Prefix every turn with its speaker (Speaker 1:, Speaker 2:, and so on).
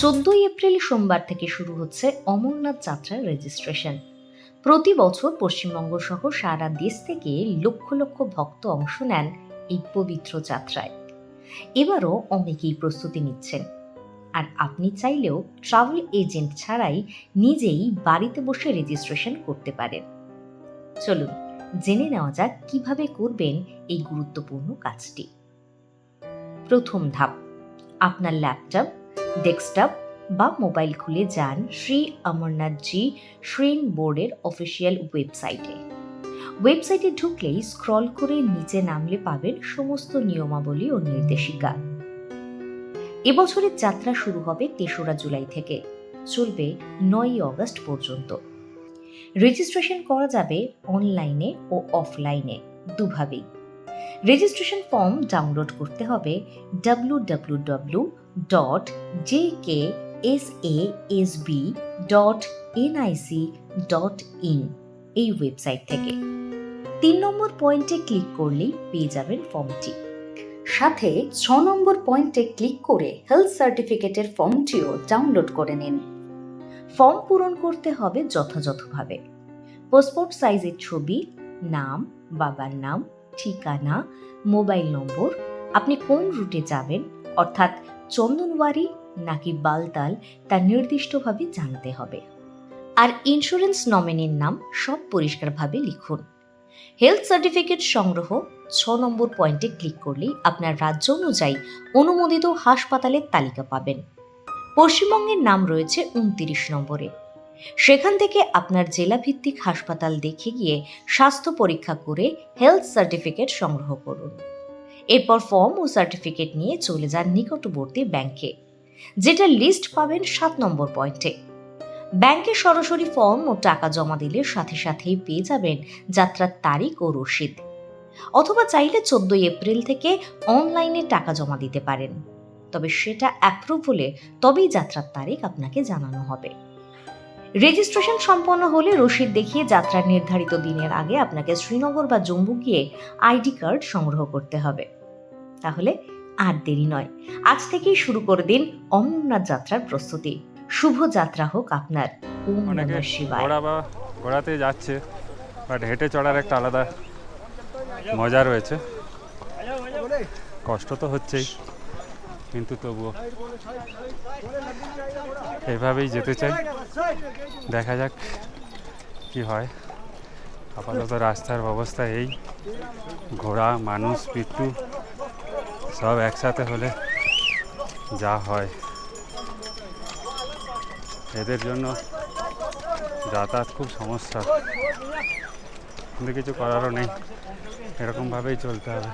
Speaker 1: চোদ্দই এপ্রিল সোমবার থেকে শুরু হচ্ছে অমরনাথ যাত্রার রেজিস্ট্রেশন প্রতি বছর পশ্চিমবঙ্গ সহ সারা দেশ থেকে লক্ষ লক্ষ ভক্ত অংশ নেন এই পবিত্র যাত্রায়। এবারও অনেকেই প্রস্তুতি নিচ্ছেন। আর আপনি চাইলেও ট্রাভেল এজেন্ট ছাড়াই নিজেই বাড়িতে বসে রেজিস্ট্রেশন করতে পারেন। চলুন, জেনে নেওয়া যাক কীভাবে করবেন এই গুরুত্বপূর্ণ কাজটি। প্রথম ধাপ, আপনার ল্যাপটপ ডেস্কটপ বা মোবাইল খুলে যান শ্রী অমরনাথজি শ্রেন বোর্ডের অফিসিয়াল ওয়েবসাইটে। ওয়েবসাইটে ঢুকলেই স্ক্রল করে নিচে নামলে পাবেন সমস্ত নিয়মাবলী ও নির্দেশিকা। এবছরের যাত্রা শুরু হবে তেসরা জুলাই থেকে, চলবে নয়ই অগস্ট পর্যন্ত। রেজিস্ট্রেশন করা যাবে অনলাইনে ও অফলাইনে দুভাবেই। রেজিস্ট্রেশন ফর্ম ডাউনলোড করতে হবে W W W dot J K S A S B dot NIC dot in এই ওয়েবসাইট থেকে। তিন নম্বর পয়েন্টে ক্লিক করলেই পেয়ে যাবেন ফর্মটি সাথে ছ নম্বর পয়েন্টে ক্লিক করে হেলথ সার্টিফিকেটের ফর্মটিও ডাউনলোড করে নিন। ফর্ম পূরণ করতে হবে যথাযথভাবে। পাসপোর্ট সাইজের ছবি, নাম, বাবার নাম, ঠিকানা মোবাইল নম্বর, আপনি কোন রুটে যাবেন, অর্থাৎ চন্দনওয়ারি নাকি বালতাল তা নির্দিষ্টভাবে জানতে হবে। আর ইন্স্যুরেন্স নমিনির নাম সব পরিষ্কারভাবে লিখুন। হেলথ সার্টিফিকেট সংগ্রহ ছ নম্বর পয়েন্টে ক্লিক করলেই আপনার রাজ্য অনুযায়ী অনুমোদিত হাসপাতালের তালিকা পাবেন। পশ্চিমবঙ্গের নাম রয়েছে উনতিরিশ নম্বরে। সেখান থেকে আপনার জেলাভিত্তিক হাসপাতাল দেখে গিয়ে স্বাস্থ্য পরীক্ষা করে হেলথ সার্টিফিকেট সংগ্রহ করুন। এরপর ফর্ম ও সার্টিফিকেট নিয়ে চলে যান নিকটবর্তী ব্যাংকে যেটা লিস্ট পাবেন সাত নম্বর পয়েন্টে ব্যাংকে সরাসরি ফর্ম ও টাকা জমা দিলে সাথে সাথেই পেয়ে যাবেন যাত্রার তারিখ ও রসিদ। অথবা চাইলে চোদ্দই এপ্রিল থেকে অনলাইনে টাকা জমা দিতে পারেন। তবে সেটা অ্যাপ্রুভ হলে তবেই যাত্রার তারিখ আপনাকে জানানো হবে। রেজিস্ট্রেশন সম্পন্ন হলে রসিদ দেখিয়ে যাত্রার নির্ধারিত দিনের আগে আপনাকে শ্রীনগর বা জম্মু গিয়ে আইডি কার্ড সংগ্রহ করতে হবে। তাহলে আর দেরি নয়। আজ থেকেই শুরু করে দিন অমরনাথ যাত্রার প্রস্তুতি। শুভ যাত্রা হোক আপনার। ওম
Speaker 2: অনেকে
Speaker 1: নমঃ শিবায়।
Speaker 2: ঘোড়া বা ঘোড়াতে যাচ্ছে বাট হেঁটে চড়ার একটা আলাদা মজা রয়েছে। কষ্ট তো হচ্ছেই। কিন্তু তবুও। এভাবেই যেতে চাই। দেখা যাক কি হয়। আপাতত রাস্তার অবস্থা এই। ঘোড়া, মানুষ, পিট্টু, সব একসাথে হলে যা হয়। এদের জন্য যাতায়াত খুব সমস্যা। কিন্তু কিছু করারও নেই। এরকমভাবেই চলতে হবে।